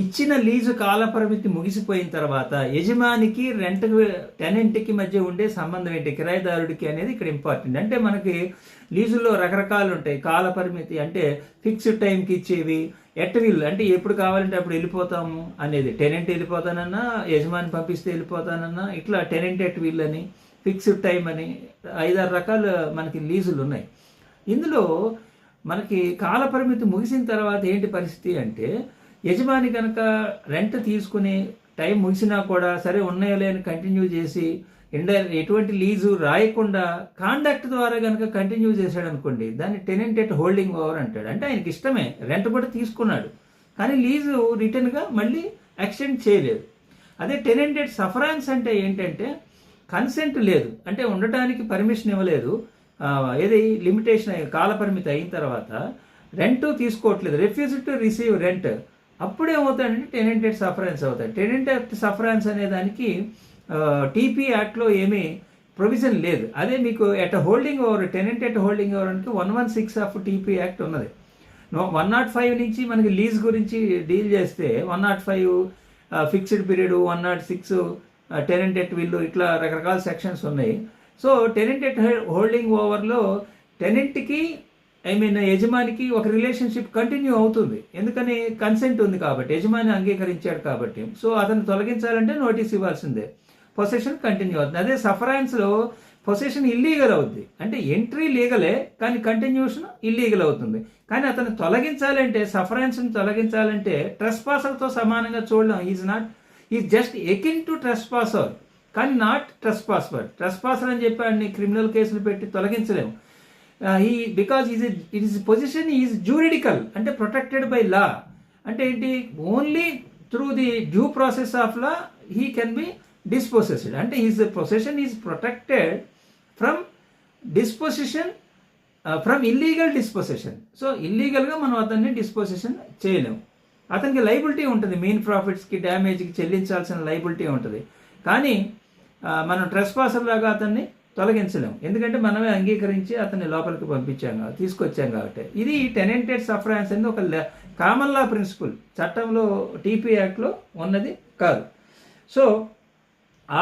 ఇచ్చిన లీజు కాలపరిమితి ముగిసిపోయిన తర్వాత యజమానికి రెంట్ టెనెంట్కి మధ్య ఉండే సంబంధం ఏంటి? కిరాయిదారుడికి అనేది ఇక్కడ ఇంపార్టెంట్. అంటే మనకి లీజుల్లో రకరకాలు ఉంటాయి కాలపరిమితి అంటే ఫిక్స్డ్ టైంకి ఇచ్చేవి ఎట్ విల్ అంటే ఎప్పుడు కావాలంటే అప్పుడు వెళ్ళిపోతాము అనేది. టెనెంట్ వెళ్ళిపోతానన్నా యజమాని పంపిస్తే వెళ్ళిపోతానన్నా ఇట్లా టెనెంట్ ఎట్ విల్ అని ఫిక్స్డ్ టైం అని ఐదారు రకాల మనకి లీజులు ఉన్నాయి ఇందులో మనకి కాలపరిమితి ముగిసిన తర్వాత ఏంటి పరిస్థితి అంటే యజమాని కనుక రెంట్ తీసుకుని టైం ముగిసినా కూడా సరే ఉన్నాయో లేని కంటిన్యూ చేసి ఇండర్ ఎటువంటి లీజు రాయకుండా కాండక్ట్ ద్వారా కనుక కంటిన్యూ చేశాడు అనుకోండి దాన్ని టెనెంట్ ఎట్ హోల్డింగ్ ఓవర్ అంటాడు. అంటే ఆయనకి ఇష్టమే రెంట్ కూడా తీసుకున్నాడు. కానీ లీజు రిటర్న్గా మళ్ళీ ఎక్స్టెండ్ చేయలేదు. అదే టెనెంట్ ఎట్ సఫరాన్స్ అంటే ఏంటంటే కన్సెంట్ లేదు. అంటే ఉండటానికి పర్మిషన్ ఇవ్వలేదు. ఏది లిమిటేషన్ కాలపరిమితి కాల పరిమితి అయిన తర్వాత రెంట్ తీసుకోవట్లేదు. రిఫ్యూజ్ టు రిసీవ్ రెంట్ అప్పుడు ఏమవుతాడంటే టెనెంటెడ్ సఫరెన్స్ అవుతాయి. టెనెంటెడ్ సఫరెన్స్ అనే దానికి టీపీ యాక్ట్లో ఏమీ ప్రొవిజన్ లేదు. అదే మీకు at holding over tenant at holding over అంటే one one six of TP act ఉన్నది. వన్ నాట్ ఫైవ్ నుంచి మనకి లీజ్ గురించి డీల్ చేస్తే one not five fixed period one not six tenant at will ఇట్లా రకరకాల సెక్షన్స్ ఉన్నాయి. సో టెనెంట్ ఎట్ హోల్డింగ్ ఓవర్లో టెనెంట్కి ఐ మీన్ యజమానికి ఒక రిలేషన్షిప్ కంటిన్యూ అవుతుంది. ఎందుకని? కన్సెంట్ ఉంది కాబట్టి. యజమాని అంగీకరించాడు కాబట్టి. సో అతను తొలగించాలంటే నోటీస్ ఇవ్వాల్సిందే. పొసెషన్ కంటిన్యూ అవుతుంది. అదే సఫరాన్స్లో పొసెషన్ ఇల్లీగల్ అవుద్ది. అంటే ఎంట్రీ లీగలే కానీ కంటిన్యూషన్ ఇల్లీగల్ అవుతుంది. కానీ అతను తొలగించాలంటే సఫరాన్స్ని తొలగించాలంటే ట్రెస్పాసర్తో సమానంగా చూడడం is not is just akin to trespasser కానీ నాట్ ట్రెస్పాసర్ ట్రెస్పాసర్ అని చెప్పి అన్ని క్రిమినల్ కేసులు పెట్టి తొలగించలేము. ఈ because is it is position is juridical అంటే ప్రొటెక్టెడ్ బై లా అంటే ఏంటి? Only through the due process of law he can be dispossessed అంటే is possession is protected from disposition from illegal dispossession so ఇల్లీగల్గా మనం అతన్ని డిస్పోసెషన్ చేయలేము. అతనికి liability ఉంటుంది. మెయిన్ ప్రాఫిట్స్కి డ్యామేజ్కి చెల్లించాల్సిన లైబిలిటీ ఉంటుంది. కానీ uh, మనం ట్రెస్ పాసర్ లాగా అతన్ని తొలగించలేము ఎందుకంటే మనమే అంగీకరించి అతన్ని లోపలికి పంపించాం కాబట్టి తీసుకొచ్చాం కాబట్టి. ఇది టెనెంటెడ్ సఫరాన్స్ అనేది ఒక కామన్ లా ప్రిన్సిపల్ చట్టంలో టీపీ యాక్ట్లో ఉన్నది కాదు. సో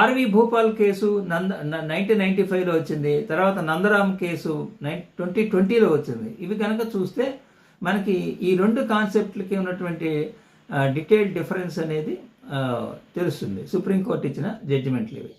ఆర్వి భూపాల్ కేసు నంద నైన్టీన్ నైన్టీ ఫైవ్లో వచ్చింది. తర్వాత నందరామ్ కేసు నైన్ ట్వంటీ ట్వంటీలో వచ్చింది. ఇవి కనుక చూస్తే మనకి ఈ రెండు కాన్సెప్ట్లకి ఉన్నటువంటి డీటెయిల్ డిఫరెన్స్ అనేది తెలుస్తుంది. సుప్రీంకోర్టు ఇచ్చిన జడ్జిమెంట్లు ఇవి.